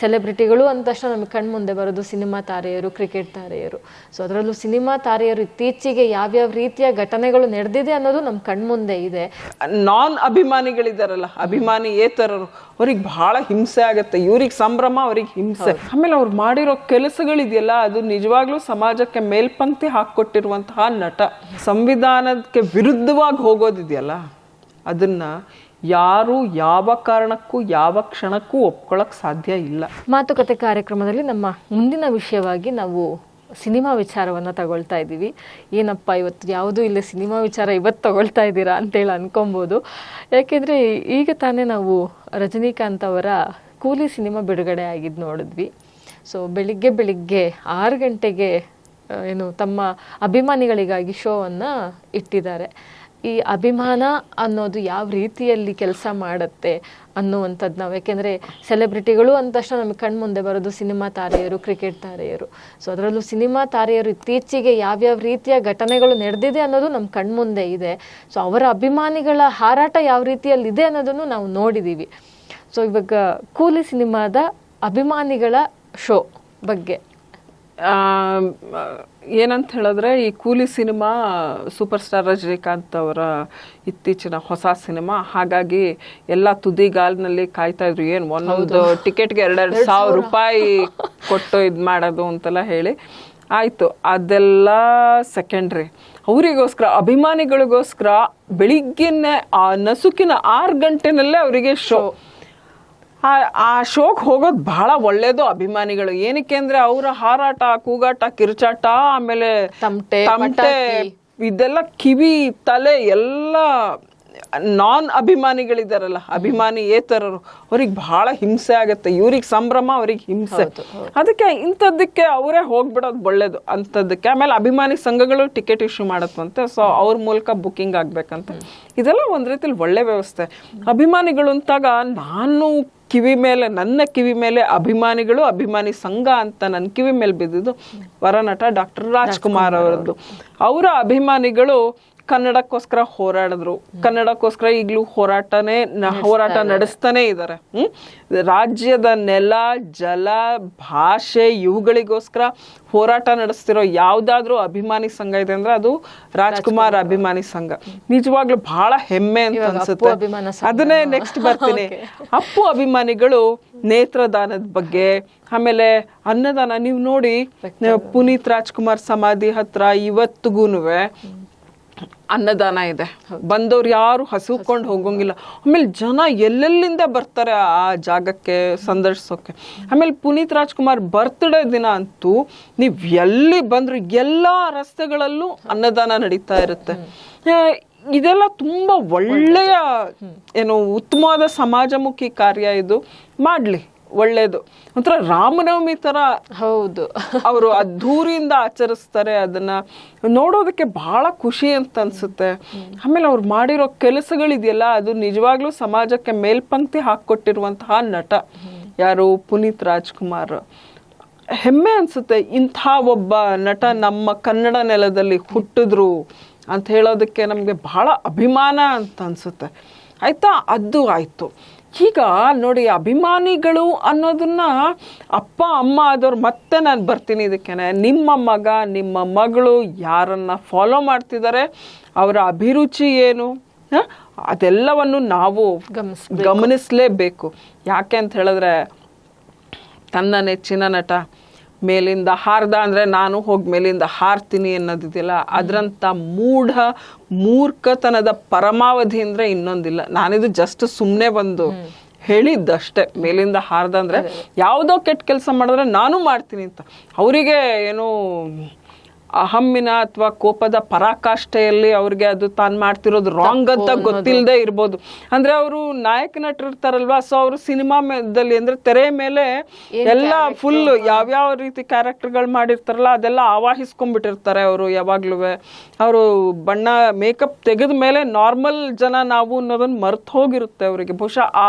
ಸೆಲೆಬ್ರಿಟಿಗಳು ಅಂದ ತಕ್ಷಣ ನಮಗೆ ಕಣ್ಮುಂದೆ ಬರೋದು ಸಿನಿಮಾ ತಾರೆಯರು ಕ್ರಿಕೆಟ್ ತಾರೆಯರು. ಸೊ ಅದರಲ್ಲೂ ಸಿನಿಮಾ ತಾರೆಯರು ಇತ್ತೀಚೆಗೆ ಯಾವ್ಯಾವ ರೀತಿಯ ಘಟನೆಗಳು ನಡೆದಿದೆ ಅನ್ನೋದು ನಮ್ಮ ಕಣ್ಮುಂದೆ ಇದೆ. ನಾನ್ ಅಭಿಮಾನಿಗಳಿದ್ದಾರಲ್ಲ ಅಭಿಮಾನಿ ಏತರರು ಅವ್ರಿಗೆ ಬಹಳ ಹಿಂಸೆ ಆಗುತ್ತೆ. ಇವ್ರಿಗೆ ಸಂಭ್ರಮ ಅವ್ರಿಗೆ ಹಿಂಸೆ. ಆಮೇಲೆ ಅವ್ರು ಮಾಡಿರೋ ಕೆಲಸಗಳಿದೆಯಲ್ಲ ಅದು ನಿಜವಾಗ್ಲೂ ಸಮಾಜಕ್ಕೆ ಮೇಲ್ಪಂಕ್ತಿ ಹಾಕ್ಕೊಟ್ಟಿರುವಂತಹ ನಟ. ಸಂವಿಧಾನಕ್ಕೆ ವಿರುದ್ಧವಾಗಿ ಹೋಗೋದಿದೆಯಲ್ಲ ಅದನ್ನ ಯಾರು ಯಾವ ಕಾರಣಕ್ಕೂ, ಯಾವ ಕ್ಷಣಕ್ಕೂ ಒಪ್ಕೊಳಕ್ ಸಾಧ್ಯ ಇಲ್ಲ. ಮಾತುಕತೆ ಕಾರ್ಯಕ್ರಮದಲ್ಲಿ ನಮ್ಮ ಮುಂದಿನ ವಿಷಯವಾಗಿ ನಾವು ಸಿನಿಮಾ ವಿಚಾರವನ್ನು ತಗೊಳ್ತಾ ಇದ್ದೀವಿ. ಏನಪ್ಪ, ಇವತ್ತು ಯಾವುದೂ ಇಲ್ಲ ಸಿನಿಮಾ ವಿಚಾರ ಇವತ್ತು ತಗೊಳ್ತಾ ಇದ್ದೀರಾ ಅಂತೇಳಿ ಅನ್ಕೊಬೋದು. ಯಾಕೆಂದರೆ ಈಗ ತಾನೇ ನಾವು ರಜನಿಕಾಂತ್ ಅವರ ಕೂಲಿ ಸಿನಿಮಾ ಬಿಡುಗಡೆ ಆಗಿದ್ದು ನೋಡಿದ್ವಿ. ಸೊ ಬೆಳಿಗ್ಗೆ ಬೆಳಿಗ್ಗೆ ಆರು ಗಂಟೆಗೆ ಏನು ತಮ್ಮ ಅಭಿಮಾನಿಗಳಿಗಾಗಿ ಶೋವನ್ನು ಇಟ್ಟಿದ್ದಾರೆ. ಈ ಅಭಿಮಾನ ಅನ್ನೋದು ಯಾವ ರೀತಿಯಲ್ಲಿ ಕೆಲಸ ಮಾಡುತ್ತೆ ಅನ್ನುವಂಥದ್ದು ನಾವು ಯಾಕೆಂದರೆ ಸೆಲೆಬ್ರಿಟಿಗಳು ಅಂದ ತಕ್ಷಣ ನಮಗೆ ಕಣ್ಮುಂದೆ ಬರೋದು ಸಿನಿಮಾ ತಾರೆಯರು ಕ್ರಿಕೆಟ್ ತಾರೆಯರು. ಸೊ ಅದರಲ್ಲೂ ಸಿನಿಮಾ ತಾರೆಯರು ಇತ್ತೀಚೆಗೆ ಯಾವ್ಯಾವ ರೀತಿಯ ಘಟನೆಗಳು ನಡೆದಿದೆ ಅನ್ನೋದು ನಮ್ಮ ಕಣ್ಮುಂದೆ ಇದೆ. ಸೊ ಅವರ ಅಭಿಮಾನಿಗಳ ಹಾರಾಟ ಯಾವ ರೀತಿಯಲ್ಲಿದೆ ಅನ್ನೋದನ್ನು ನಾವು ನೋಡಿದ್ದೀವಿ ಸೊ ಇವಾಗ ಕೂಲಿ ಸಿನಿಮಾದ ಅಭಿಮಾನಿಗಳ ಶೋ ಬಗ್ಗೆ. ಏನಂತ ಹೇಳಿದ್ರೆ ಈ ಕೂಲಿ ಸಿನಿಮಾ ಸೂಪರ್ ಸ್ಟಾರ್ ರಜನಿಕಾಂತ್ ಅವರ ಇತ್ತೀಚಿನ ಹೊಸ ಸಿನಿಮಾ. ಹಾಗಾಗಿ ಎಲ್ಲ ತುದಿಗಾಲ್ನಲ್ಲಿ ಕಾಯ್ತಾ ಇದ್ರು. ಏನು ಒಂದೊಂದು ಟಿಕೆಟ್ಗೆ ಎರಡೆರಡು ಸಾವಿರ ರೂಪಾಯಿ ಕೊಟ್ಟು ಇದು ಮಾಡೋದು ಅಂತೆಲ್ಲ ಹೇಳಿ. ಆಯಿತು. ಅದೆಲ್ಲ ಸೆಕೆಂಡ್ರಿ ಅವರಿಗೋಸ್ಕರ ಅಭಿಮಾನಿಗಳಿಗೋಸ್ಕರ ಬೆಳಿಗ್ಗೆನೆ ಆ ನಸುಕಿನ ಆರು ಗಂಟೆನಲ್ಲೇ ಅವರಿಗೆ ಶೋ ಆ ಆ ಶೋಕ್ ಹೋಗೋದು ಬಹಳ ಒಳ್ಳೇದು ಅಭಿಮಾನಿಗಳು. ಏನಕ್ಕೆ ಅಂದ್ರೆ ಅವರ ಹಾರಾಟ ಕೂಗಾಟ ಕಿರುಚಾಟ ಆಮೇಲೆ ತಮಟೆ, ಇದೆಲ್ಲ ಕಿವಿ ತಲೆ ಎಲ್ಲ ನಾನ್ ಅಭಿಮಾನಿಗಳಿದಾರಲ್ಲ ಅಭಿಮಾನಿ ಏತರರು ಅವ್ರಿಗೆ ಬಹಳ ಹಿಂಸೆ ಆಗತ್ತೆ. ಇವ್ರಿಗೆ ಸಂಭ್ರಮ ಅವ್ರಿಗೆ ಹಿಂಸೆ. ಅದಕ್ಕೆ ಇಂಥದ್ದಕ್ಕೆ ಅವರೇ ಹೋಗ್ಬಿಡೋದು ಒಳ್ಳೇದು. ಅಂಥದ್ದಕ್ಕೆ ಆಮೇಲೆ ಅಭಿಮಾನಿ ಸಂಘಗಳು ಟಿಕೆಟ್ ಇಶ್ಯೂ ಮಾಡತ್ತಂತೆ ಸೊ ಅವ್ರ ಮೂಲಕ ಬುಕಿಂಗ್ ಆಗ್ಬೇಕಂತ. ಇದೆಲ್ಲ ಒಂದ್ ರೀತಿಲಿ ಒಳ್ಳೆ ವ್ಯವಸ್ಥೆ. ಅಭಿಮಾನಿಗಳು ಅಂತಾಗ ನಾನು ಕಿವಿ ಮೇಲೆ ನನ್ನ ಕಿವಿ ಮೇಲೆ ಅಭಿಮಾನಿಗಳು ಅಭಿಮಾನಿ ಸಂಘ ಅಂತ ನನ್ನ ಕಿವಿ ಮೇಲೆ ಬಿದ್ದಿದ್ದು ವರನಟ ಡಾಕ್ಟರ್ ರಾಜ್ಕುಮಾರ್ ಅವರದ್ದು. ಅವರ ಅಭಿಮಾನಿಗಳು ಕನ್ನಡಕ್ಕೋಸ್ಕರ ಹೋರಾಡಿದ್ರು. ಕನ್ನಡಕ್ಕೋಸ್ಕರ ಈಗಲೂ ಹೋರಾಟನೇ ಹೋರಾಟ ನಡೆಸ್ತಾನೆ ಇದ್ದಾರೆ. ಹ್ಮ್? ರಾಜ್ಯದ ನೆಲ ಜಲ ಭಾಷೆ ಇವುಗಳಿಗೋಸ್ಕರ ಹೋರಾಟ ನಡೆಸ್ತಿರೋ ಯಾವ್ದಾದ್ರೂ ಅಭಿಮಾನಿ ಸಂಘ ಇದೆ ಅಂದ್ರೆ ಅದು ರಾಜ್ಕುಮಾರ್ ಅಭಿಮಾನಿ ಸಂಘ. ನಿಜವಾಗ್ಲೂ ಬಹಳ ಹೆಮ್ಮೆ ಅಂತ ಅನ್ಸುತ್ತೆ. ಅದನ್ನೇ ನೆಕ್ಸ್ಟ್ ಬರ್ತೀನಿ. ಅಪ್ಪು ಅಭಿಮಾನಿಗಳು ನೇತ್ರದಾನದ ಬಗ್ಗೆ ಆಮೇಲೆ ಅನ್ನದಾನ ನೀವು ನೋಡಿ ಪುನೀತ್ ರಾಜ್ಕುಮಾರ್ ಸಮಾಧಿ ಹತ್ರ ಇವತ್ತಿಗೂನುವೆ ಅನ್ನದಾನ ಇದೆ. ಬಂದವ್ರು ಯಾರು ಹಸುಕೊಂಡು ಹೋಗಂಗಿಲ್ಲ. ಆಮೇಲೆ ಜನ ಎಲ್ಲೆಲ್ಲಿಂದ ಬರ್ತಾರೆ ಆ ಜಾಗಕ್ಕೆ ಸಂದರ್ಶಿಸೋಕೆ? ಆಮೇಲೆ ಪುನೀತ್ ರಾಜ್ಕುಮಾರ್ ಬರ್ತ್ಡೇ ದಿನ ಅಂತೂ ನೀವು ಎಲ್ಲಿ ಬಂದ್ರು ಎಲ್ಲ ರಸ್ತೆಗಳಲ್ಲೂ ಅನ್ನದಾನ ನಡೀತಾ ಇರುತ್ತೆ. ಇದೆಲ್ಲ ತುಂಬಾ ಒಳ್ಳೆಯ ಏನು ಉತ್ತಮವಾದ ಸಮಾಜಮುಖಿ ಕಾರ್ಯ ಇದು. ಮಾಡ್ಲಿ. ಒಳ್ಳೇದು. ಒಂಥರ ರಾಮನವಮಿ ತರ ಹೌದು. ಅವರು ಅದ್ಧೂರಿಯಿಂದ ಆಚರಿಸ್ತಾರೆ ಅದನ್ನ. ನೋಡೋದಕ್ಕೆ ಬಹಳ ಖುಷಿ ಅಂತ ಅನ್ಸುತ್ತೆ. ಆಮೇಲೆ ಅವ್ರು ಮಾಡಿರೋ ಕೆಲಸಗಳಿದೆಯಲ್ಲ ಅದು ನಿಜವಾಗ್ಲೂ ಸಮಾಜಕ್ಕೆ ಮೇಲ್ಪಂಕ್ತಿ ಹಾಕೊಟ್ಟಿರುವಂತಹ ನಟ. ಯಾರು? ಪುನೀತ್ ರಾಜ್ಕುಮಾರ್. ಹೆಮ್ಮೆ ಅನ್ಸುತ್ತೆ ಇಂಥ ಒಬ್ಬ ನಟ ನಮ್ಮ ಕನ್ನಡ ನೆಲದಲ್ಲಿ ಹುಟ್ಟಿದ್ರು ಅಂತ ಹೇಳೋದಕ್ಕೆ ನಮಗೆ ಬಹಳ ಅಭಿಮಾನ ಅಂತ ಅನ್ಸುತ್ತೆ. ಆಯ್ತಾ? ಅದು ಆಯ್ತು. ಈಗ ನೋಡಿ ಅಭಿಮಾನಿಗಳು ಅನ್ನೋದನ್ನ ಅಪ್ಪ ಅಮ್ಮ ಆದವ್ರು ಮತ್ತೆ ನಾನು ಬರ್ತೀನಿ ಇದಕ್ಕೇನೆ. ನಿಮ್ಮ ಮಗ ನಿಮ್ಮ ಮಗಳು ಯಾರನ್ನ ಫಾಲೋ ಮಾಡ್ತಿದ್ದಾರೆ ಅವರ ಅಭಿರುಚಿ ಏನು? ಹ? ಅದೆಲ್ಲವನ್ನು ನಾವು ಗಮನಿಸ್ ಗಮನಿಸಲೇಬೇಕು. ಯಾಕೆ ಅಂತ ಹೇಳಿದ್ರೆ ತನ್ನ ನೆಚ್ಚಿನ ನಟ ಮೇಲಿಂದ ಹಾರ್ದ ಅಂದರೆ ನಾನು ಹೋಗಿ ಮೇಲಿಂದ ಹಾರ್ತೀನಿ ಅನ್ನೋದಿದೆಯಲ್ಲ? ಅದರಂಥ ಮೂಢ ಮೂರ್ಖತನದ ಪರಮಾವಧಿ ಅಂದರೆ ಇನ್ನೊಂದಿಲ್ಲ. ನಾನಿದು ಜಸ್ಟ್ ಸುಮ್ಮನೆ ಬಂದು ಹೇಳಿದ್ದಷ್ಟೇ. ಮೇಲಿಂದ ಹಾರ್ದ ಅಂದರೆ ಯಾವುದೋ ಕೆಟ್ಟ ಕೆಲಸ ಮಾಡಿದ್ರೆ ನಾನು ಮಾಡ್ತೀನಿ ಅಂತ. ಅವರಿಗೆ ಏನು ಅಹಮ್ಮಿನ ಅಥವಾ ಕೋಪದ ಪರಾಕಾಷ್ಠೆಯಲ್ಲಿ ಅವ್ರಿಗೆ ಅದು ತಾನು ಮಾಡ್ತಿರೋದು ರಾಂಗ್ ಅಂತ ಗೊತ್ತಿಲ್ಲದೆ ಇರ್ಬೋದು. ಅಂದ್ರೆ ಅವರು ನಾಯಕ ನಟರಿರ್ತಾರಲ್ವಾ ಸೊ ಅವರು ಸಿನಿಮಾದಲ್ಲಿ ಅಂದ್ರೆ ತೆರೆ ಮೇಲೆ ಎಲ್ಲ ಫುಲ್ ಯಾವ್ಯಾವ ರೀತಿ ಕ್ಯಾರೆಕ್ಟರ್ಗಳು ಮಾಡಿರ್ತಾರಲ್ಲ ಅದೆಲ್ಲ ಆವಾಹಿಸ್ಕೊಂಡ್ಬಿಟ್ಟಿರ್ತಾರೆ ಅವರು ಯಾವಾಗ್ಲೂ ಅವರು ಬಣ್ಣ ಮೇಕಪ್ ತೆಗೆದ ಮೇಲೆ ನಾರ್ಮಲ್ ಜನ ನಾವು ಅನ್ನೋದನ್ನ ಮರ್ತು ಹೋಗಿರುತ್ತೆ ಅವರಿಗೆ. ಬಹುಶಃ ಆ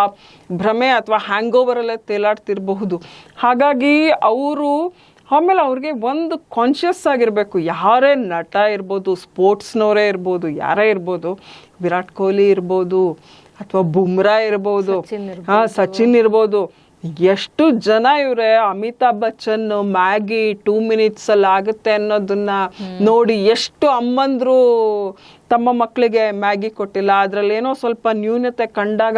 ಭ್ರಮೆ ಅಥವಾ ಹ್ಯಾಂಗ್ ಓವರಲ್ಲೇ ಅಲ್ಲೇ ತೇಲಾಡ್ತಿರಬಹುದು. ಹಾಗಾಗಿ ಅವರು ಆಮೇಲೆ ಅವ್ರಿಗೆ ಒಂದು ಕಾನ್ಷಿಯಸ್ ಆಗಿರಬೇಕು. ಯಾರೇ ನಟ ಇರ್ಬೋದು ಸ್ಪೋರ್ಟ್ಸ್ನವರೇ ಇರ್ಬೋದು ಯಾರೇ ಇರ್ಬೋದು ವಿರಾಟ್ ಕೊಹ್ಲಿ ಇರ್ಬೋದು ಅಥವಾ ಬುಮ್ರಾ ಇರ್ಬೋದು ಹಾಂ ಸಚಿನ್ ಇರ್ಬೋದು. ಎಷ್ಟು ಜನ ಇವ್ರೆ? Amitabh Bachchan Maggi two minutes ಅಲ್ಲಿ ಆಗುತ್ತೆ ಅನ್ನೋದನ್ನ ನೋಡಿ ಎಷ್ಟು ಅಮ್ಮಂದ್ರು ತಮ್ಮ ಮಕ್ಕಳಿಗೆ ಮ್ಯಾಗಿ ಕೊಟ್ಟಿಲ್ಲ. ಅದ್ರಲ್ಲಿ ಏನೋ ಸ್ವಲ್ಪ ನ್ಯೂನತೆ ಕಂಡಾಗ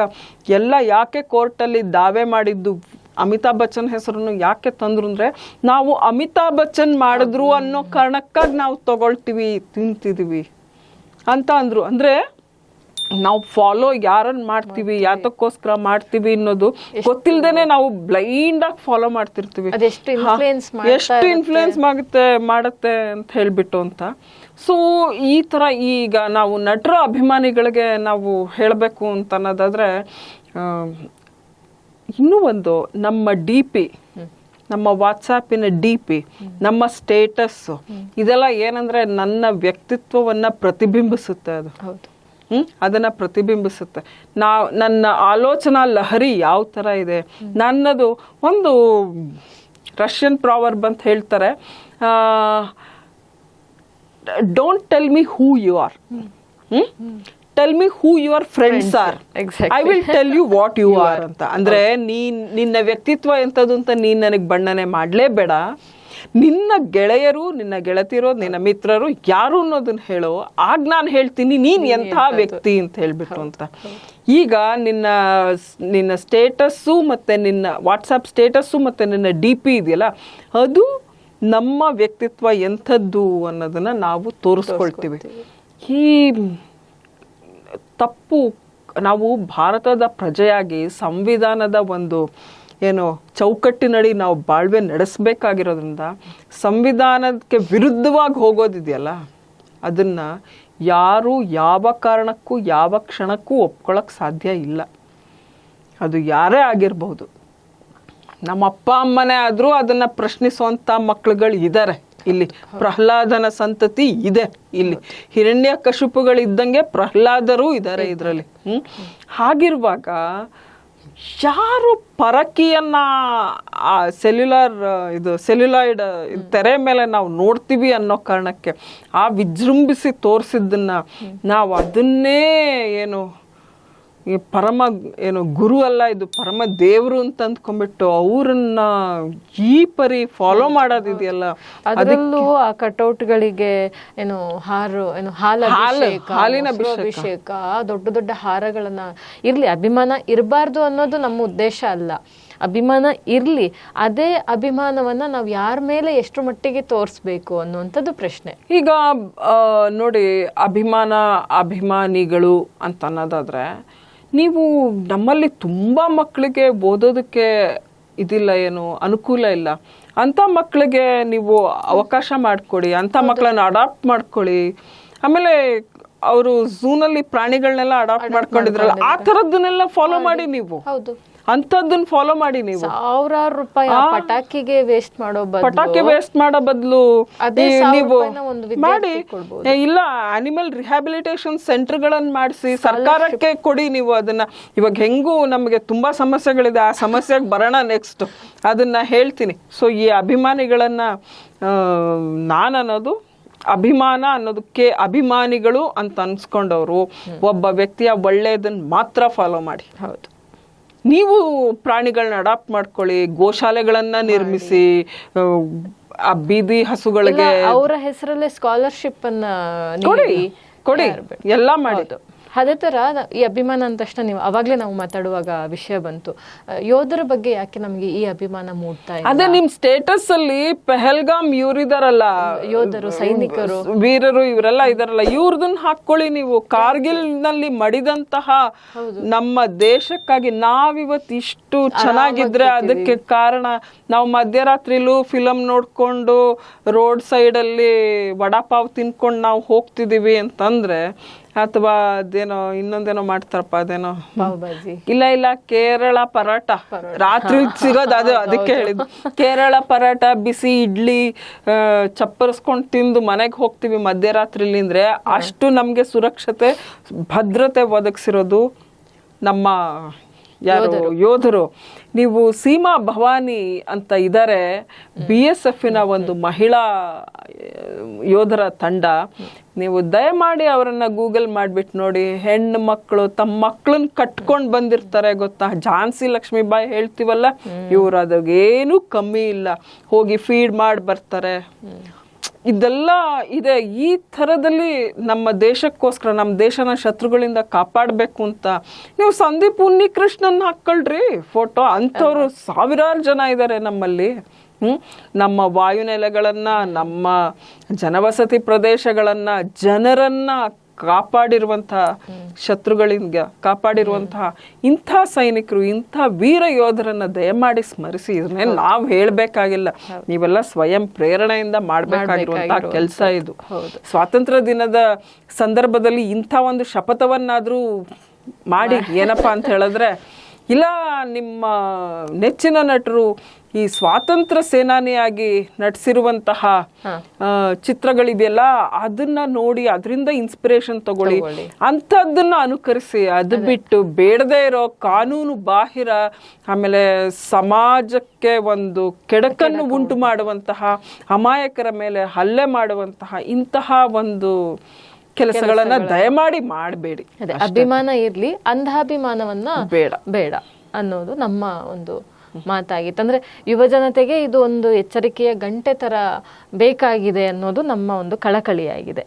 ಎಲ್ಲ ಯಾಕೆ ಕೋರ್ಟಲ್ಲಿ ದಾವೆ ಮಾಡಿದ್ದು? ಅಮಿತಾಬ್ ಬಚ್ಚನ್ ಹೆಸರನ್ನು ಯಾಕೆ ತಂದ್ರು ಅಂದ್ರೆ ನಾವು ಅಮಿತಾಬ್ ಬಚ್ಚನ್ ಮಾಡಿದ್ರು ಅನ್ನೋ ಕಾರಣಕ್ಕಾಗಿ ನಾವು ತಗೊಳ್ತೀವಿ ತಿಂತಿದೀವಿ ಅಂತ ಅಂದ್ರು. ಅಂದ್ರೆ ನಾವು ಫಾಲೋ ಯಾರನ್ನ ಮಾಡ್ತೀವಿ ಯಾತಕ್ಕೋಸ್ಕರ ಮಾಡ್ತೀವಿ ಅನ್ನೋದು ಗೊತ್ತಿಲ್ಲದೇನೆ ನಾವು ಬ್ಲೈಂಡ್ ಆಗಿ ಫಾಲೋ ಮಾಡ್ತಿರ್ತೀವಿ. ಎಷ್ಟು ಇನ್ಫ್ಲೂಯೆನ್ಸ್ ಮಾಡುತ್ತೆ ಮಾಡುತ್ತೆ ಅಂತ ಹೇಳ್ಬಿಟ್ಟು ಅಂತ. ಸೊ ಈ ತರ ಈಗ ನಾವು ನಟರ ಅಭಿಮಾನಿಗಳಿಗೆ ನಾವು ಹೇಳಬೇಕು ಅಂತ ಅನ್ನೋದಾದ್ರೆ ಇನ್ನೂ ಒಂದು ನಮ್ಮ ಡಿ ಪಿ ನಮ್ಮ ವಾಟ್ಸಾಪಿನ ಡಿ ಪಿ ನಮ್ಮ ಸ್ಟೇಟಸ್ ಇದೆಲ್ಲ ಏನಂದ್ರೆ ನನ್ನ ವ್ಯಕ್ತಿತ್ವವನ್ನ ಪ್ರತಿಬಿಂಬಿಸುತ್ತೆ ಅದು. ಹ್ಮ್? ಅದನ್ನ ಪ್ರತಿಬಿಂಬಿಸುತ್ತೆ. ನಾ ನನ್ನ ಆಲೋಚನಾ ಲಹರಿ ಯಾವ ತರ ಇದೆ? ನನ್ನದು ಒಂದು ರಷ್ಯನ್ ಪ್ರಾವರ್ಬ್ ಅಂತ ಹೇಳ್ತಾರೆ. Don't tell me who you are tell me who your friends are. I will tell you what you are ಅಂತ. ಅಂದ್ರೆ ನೀನ್ ನಿನ್ನ ವ್ಯಕ್ತಿತ್ವ ಎಂಥದ್ದು ಅಂತ ನೀನ್ ನನಗೆ ಬಣ್ಣನೆ ಮಾಡಲೇಬೇಡ. ನಿನ್ನ ಗೆಳೆಯರು ನಿನ್ನ ಗೆಳತಿಯರು ನಿನ್ನ ಮಿತ್ರರು ಯಾರು ಅನ್ನೋದನ್ನ ಹೇಳೋ. ಆಗ ನಾನು ಹೇಳ್ತೀನಿ ನೀನು ಎಂಥ ವ್ಯಕ್ತಿ ಅಂತ ಹೇಳ್ಬಿಟ್ಟು ಅಂತ. ಈಗ ನಿನ್ನ ನಿನ್ನ ಸ್ಟೇಟಸ್ಸು ಮತ್ತು ನಿನ್ನ ವಾಟ್ಸಪ್ ಸ್ಟೇಟಸ್ಸು ಮತ್ತು ನಿನ್ನ ಡಿ ಪಿ ಇದೆಯಲ್ಲ ಅದು ನಮ್ಮ ವ್ಯಕ್ತಿತ್ವ ಎಂಥದ್ದು ಅನ್ನೋದನ್ನು ನಾವು ತೋರಿಸ್ಕೊಳ್ತೀವಿ. ಈ ತಪ್ಪು ನಾವು ಭಾರತದ ಪ್ರಜೆಯಾಗಿ ಸಂವಿಧಾನದ ಒಂದು ಏನು ಚೌಕಟ್ಟಿನಡಿ ನಾವು ಬಾಳ್ವೆ ನಡೆಸಬೇಕಾಗಿರೋದ್ರಿಂದ ಸಂವಿಧಾನಕ್ಕೆ ವಿರುದ್ಧವಾಗಿ ಹೋಗೋದಿದೆಯಲ್ಲ? ಅದನ್ನು ಯಾರು ಯಾವ ಕಾರಣಕ್ಕೂ, ಯಾವ ಕ್ಷಣಕ್ಕೂ ಒಪ್ಕೊಳ್ಳೋಕ್ಕೆ ಸಾಧ್ಯ ಇಲ್ಲ. ಅದು ಯಾರೇ ಆಗಿರಬಹುದು ನಮ್ಮ ಅಪ್ಪ ಅಮ್ಮನೇ ಆದರೂ ಅದನ್ನು ಪ್ರಶ್ನಿಸುವಂಥ ಮಕ್ಳುಗಳು ಇದ್ದಾರೆ ಇಲ್ಲಿ ಪ್ರಹ್ಲಾದನ ಸಂತತಿ ಇದೆ ಇಲ್ಲಿ. ಹಿರಣ್ಯ ಕಶುಪುಗಳಿದ್ದಂಗೆ ಪ್ರಹ್ಲಾದರು ಇದ್ದಾರೆ ಇದರಲ್ಲಿ. ಹ್ಮ್? ಹಾಗಿರುವಾಗ ಯಾರು ಪರಕಿಯನ್ನ ಆ ಸೆಲ್ಯುಲಾರ್ ಇದು ಸೆಲ್ಯುಲಾಯ್ಡ್ ತೆರೆ ಮೇಲೆ ನಾವು ನೋಡ್ತೀವಿ ಅನ್ನೋ ಕಾರಣಕ್ಕೆ ಆ ವಿಜೃಂಭಿಸಿ ತೋರಿಸಿದ್ದನ್ನ ನಾವು ಅದನ್ನೇ ಏನು ಈ ಪರಮ ಏನು ಗುರು ಅಲ್ಲ ಇದು ಪರಮ ದೇವರು ಅಂತ ಅಂದ್ಕೊಂಡ್ಬಿಟ್ಟು ಅವ್ರನ್ನ ಈ ಪರಿ ಫಾಲೋ ಮಾಡೋದಿದೆಯಲ್ಲ? ಅದರಲ್ಲೂ ಆ ಕಟೌಟ್ಗಳಿಗೆ ಏನು ಹಾರು ಏನು ಹಾಲ ಹಾಲು- ಹಾಲಿನ ಅಭಿಷೇಕ. ದೊಡ್ಡ ದೊಡ್ಡ ಹಾರಗಳನ್ನ ಇರ್ಲಿ. ಅಭಿಮಾನ ಇರಬಾರ್ದು ಅನ್ನೋದು ನಮ್ಮ ಉದ್ದೇಶ ಅಲ್ಲ. ಅಭಿಮಾನ ಇರ್ಲಿ. ಅದೇ ಅಭಿಮಾನವನ್ನ ನಾವು ಯಾರ ಮೇಲೆ ಎಷ್ಟು ಮಟ್ಟಿಗೆ ತೋರಿಸ್ಬೇಕು ಅನ್ನುವಂಥದ್ದು ಪ್ರಶ್ನೆ. ಈಗ ಆ, ನೋಡಿ ಅಭಿಮಾನ ಅಭಿಮಾನಿಗಳು ಅಂತ ಅನ್ನೋದಾದ್ರೆ ನೀವು ನಮ್ಮಲ್ಲಿ ತುಂಬಾ ಮಕ್ಕಳಿಗೆ ಓದೋದಕ್ಕೆ ಇದಿಲ್ಲ ಏನು ಅನುಕೂಲ ಇಲ್ಲ. ಅಂತ ಮಕ್ಕಳಿಗೆ ನೀವು ಅವಕಾಶ ಮಾಡಿಕೊಡಿ ಅಂತ ಮಕ್ಕಳನ್ನ ಅಡಾಪ್ಟ್ ಮಾಡ್ಕೊಳ್ಳಿ ಆಮೇಲೆ ಅವರು ಝೂನಲ್ಲಿ ಪ್ರಾಣಿಗಳನ್ನೆಲ್ಲ ಅಡಾಪ್ಟ್ ಮಾಡ್ಕೊಂಡಿದ್ರಲ್ಲ ಆ ಥರದ್ದನ್ನೆಲ್ಲ ಫಾಲೋ ಮಾಡಿ ನೀವು. ಹೌದು. ಅಂಥದ್ದನ್ನ ಫಾಲೋ ಮಾಡಿ ನೀವು. ಸಾವಿರಾರು ರೂಪಾಯಿ ಪಟಾಕಿಗೆ ವೇಸ್ಟ್ ಮಾಡೋ ಬದಲು ಪಟಾಕಿ ವೇಸ್ಟ್ ಮಾಡೋ ಬದಲು ನೀವು ಮಾಡಿ. ಇಲ್ಲ ಅನಿಮಲ್ ರಿಹ್ಯಾಬಿಲಿಟೇಷನ್ ಸೆಂಟರ್ಗಳನ್ನ ಮಾಡಿಸಿ ಸರ್ಕಾರಕ್ಕೆ ಕೊಡಿ ನೀವು ಅದನ್ನ. ಇವಾಗ ಹೆಂಗೂ ನಮಗೆ ತುಂಬಾ ಸಮಸ್ಯೆಗಳಿದೆ ಆ ಸಮಸ್ಯೆಗೆ ಬರೋಣ ನೆಕ್ಸ್ಟ್ ಅದನ್ನ ಹೇಳ್ತೀನಿ. ಸೊ ಈ ಅಭಿಮಾನಿಗಳನ್ನ ನಾನು ನಾನ್ ಅನ್ನೋದು ಅಭಿಮಾನ ಅನ್ನೋದಕ್ಕೆ ಅಭಿಮಾನಿಗಳು ಅಂತ ಅನ್ಸ್ಕೊಂಡವರು. ಒಬ್ಬ ವ್ಯಕ್ತಿಯ ಒಳ್ಳೆಯದನ್ನ ಮಾತ್ರ ಫಾಲೋ ಮಾಡಿ. ಹೌದು. ನೀವು ಪ್ರಾಣಿಗಳನ್ನ ಅಡಾಪ್ಟ್ ಮಾಡ್ಕೊಳ್ಳಿ ಗೋಶಾಲೆಗಳನ್ನ ನಿರ್ಮಿಸಿ ಆ, ಬೀದಿ ಹಸುಗಳಿಗೆ ಅವರ ಹೆಸರಲ್ಲೇ ಸ್ಕಾಲರ್ಶಿಪ್ ಅನ್ನ ಕೊಡಿ ನೀಡಿ ಕೊಡಿ. ಎಲ್ಲ ಮಾಡಿ ಹೌದು. ಅದೇ ತರ ಈ ಅಭಿಮಾನ ಅಂದ ತಕ್ಷಣ ನೀವು ಅವಾಗ್ಲೇ ನಾವು ಮಾತಾಡುವಾಗ ವಿಷಯ ಬಂತು. ಯೋಧರ ಬಗ್ಗೆ ಯಾಕೆ ನಮಗೆ ಈ ಅಭಿಮಾನ ಮೂಡ್ತಾ ಇದೆ ಅದೇ ನಿಮ್ ಸ್ಟೇಟಸ್ ಅಲ್ಲಿ ಪೆಹಲ್ಗಾಮ್ ಇವ್ರಿದಾರಲ್ಲ ಯೋಧರು ಸೈನಿಕರು. ವೀರರು ಇವರೆಲ್ಲ ಇದಾರಲ್ಲ ಇವ್ರದನ್ನ ಹಾಕೊಳ್ಳಿ ನೀವು. ಕಾರ್ಗಿಲ್ನಲ್ಲಿ ಮಡಿದಂತಹ ನಮ್ಮ ದೇಶಕ್ಕಾಗಿ ನಾವಿವತ್ತು ಇಷ್ಟು ಚೆನ್ನಾಗಿದ್ರೆ ಅದಕ್ಕೆ ಕಾರಣ ನಾವು ಮಧ್ಯರಾತ್ರಿಲೂ ಫಿಲಮ್ ನೋಡ್ಕೊಂಡು ರೋಡ್ ಸೈಡ್ ಅಲ್ಲಿ ವಡಾಪಾವ್ ತಿನ್ಕೊಂಡು ನಾವು ಹೋಗ್ತಿದೀವಿ ಅಂತಂದ್ರೆ ಅಥವಾ ಅದೇನೋ ಇನ್ನೊಂದೇನೋ ಮಾಡ್ತಾರಪ್ಪ ಅದೇನೋ. ಇಲ್ಲ ಇಲ್ಲ ಕೇರಳ ಪರಾಟ. ರಾತ್ರಿ ಸಿಗೋದು ಅದು ಅದಕ್ಕೆ ಹೇಳಿದ್ದು. ಕೇರಳ ಪರಾಟ ಬಿಸಿ ಇಡ್ಲಿ ಚಪ್ಪರಿಸ್ಕೊಂಡು ತಿಂದು ಮನೆಗೆ ಹೋಗ್ತೀವಿ ಮಧ್ಯರಾತ್ರಿಲಿ ಅಂದ್ರೆ ಅಷ್ಟು ನಮಗೆ ಸುರಕ್ಷತೆ ಭದ್ರತೆ ಒದಗಿಸಿರೋದು ನಮ್ಮ ಯಾರು? ಯೋಧರು. ನೀವು ಸೀಮಾ ಭವಾನಿ ಅಂತ ಇದ್ದಾರೆ ಬಿ ಎಸ್ ಎಫ್ನ ಒಂದು ಮಹಿಳಾ ಯೋಧರ ತಂಡ. ನೀವು ದಯಮಾಡಿ ಅವರನ್ನ ಗೂಗಲ್ ಮಾಡಿಬಿಟ್ಟು ನೋಡಿ ಹೆಣ್ಣು ಮಕ್ಕಳು ತಮ್ಮ ಮಕ್ಕಳನ್ನ ಕಟ್ಕೊಂಡು ಬಂದಿರ್ತಾರೆ ಗೊತ್ತಾ? ಝಾನ್ಸಿ ಲಕ್ಷ್ಮೀಬಾಯಿ ಹೇಳ್ತೀವಲ್ಲ ಇವ್ರು ಅದಾಗೇನು ಕಮ್ಮಿ ಇಲ್ಲ. ಹೋಗಿ ಫೀಡ್ ಮಾಡಿ ಬರ್ತಾರೆ. ಇದೆಲ್ಲ ಇದೆ. ಈ ಥರದಲ್ಲಿ ನಮ್ಮ ದೇಶಕ್ಕೋಸ್ಕರ, ನಮ್ಮ ದೇಶನ ಶತ್ರುಗಳಿಂದ ಕಾಪಾಡಬೇಕು ಅಂತ. ನೀವು ಸಂದೀಪ್ ಉನ್ನಿಕೃಷ್ಣನ್ ಹಾಕ್ಕೊಳ್ರಿ ಫೋಟೋ. ಅಂಥವ್ರು ಸಾವಿರಾರು ಜನ ಇದ್ದಾರೆ ನಮ್ಮಲ್ಲಿ. ಹ್ಞೂ ನಮ್ಮ ವಾಯುನೆಲೆಗಳನ್ನು, ನಮ್ಮ ಜನವಸತಿ ಪ್ರದೇಶಗಳನ್ನು, ಜನರನ್ನ ಕಾಪಾಡಿರುವಂತಹ ಶತ್ರುಗಳಿಂದ ಕಾಪಾಡಿರುವಂತಹ ಇಂಥ ಸೈನಿಕರು ಇಂಥ ವೀರ ಯೋಧರನ್ನ ದಯಮಾಡಿ ಸ್ಮರಿಸಿ. ಇದನ್ನೇ ನಾವು ಹೇಳಬೇಕಾಗಿಲ್ಲ. ನೀವೆಲ್ಲ ಸ್ವಯಂ ಪ್ರೇರಣೆಯಿಂದ ಮಾಡಬೇಕಾಗಿರುವಂತಹ ಕೆಲಸ ಇದು. ಸ್ವಾತಂತ್ರ್ಯ ದಿನದ ಸಂದರ್ಭದಲ್ಲಿ ಇಂಥ ಒಂದು ಶಪಥವನ್ನಾದ್ರೂ ಮಾಡಿ ಏನಪ್ಪಾ ಅಂತ ಹೇಳಿದ್ರೆ ಇಲ್ಲ ನಿಮ್ಮ ನೆಚ್ಚಿನ ನಟರು ಈ ಸ್ವಾತಂತ್ರ್ಯ ಸೇನಾನಿಯಾಗಿ ನಟಿಸಿರುವಂತಹ ಚಿತ್ರಗಳಿದೆಯಲ್ಲ ಅದನ್ನ ನೋಡಿ ಅದರಿಂದ ಇನ್ಸ್ಪಿರೇಷನ್ ತಗೊಳ್ಳಿ. ಅಂಥದ್ದನ್ನ ಅನುಕರಿಸಿ ಅದು ಬಿಟ್ಟು ಬೇಡದೇ ಇರೋ ಕಾನೂನು ಬಾಹಿರ ಆಮೇಲೆ ಸಮಾಜಕ್ಕೆ ಒಂದು ಕೆಡಕನ್ನು ಉಂಟು ಮಾಡುವಂತಹ ಅಮಾಯಕರ ಮೇಲೆ ಹಲ್ಲೆ ಮಾಡುವಂತಹ ಇಂತಹ ಒಂದು ಕೆಲಸಗಳನ್ನ ದಯಮಾಡಿ ಮಾಡಬೇಡಿ. ಅದೇ ಅಭಿಮಾನ ಇರ್ಲಿ ಅಂಧಾಭಿಮಾನವನ್ನ ಬೇಡ. ಬೇಡ ಅನ್ನೋದು ನಮ್ಮ ಒಂದು ಮಾತಾಗಿತ್ತು ಅಂದ್ರೆ ಯುವ ಜನತೆಗೆ ಇದು ಒಂದು ಎಚ್ಚರಿಕೆಯ ಗಂಟೆ ತರ ಬೇಕಾಗಿದೆ ಅನ್ನೋದು ನಮ್ಮ ಒಂದು ಕಳಕಳಿಯಾಗಿದೆ.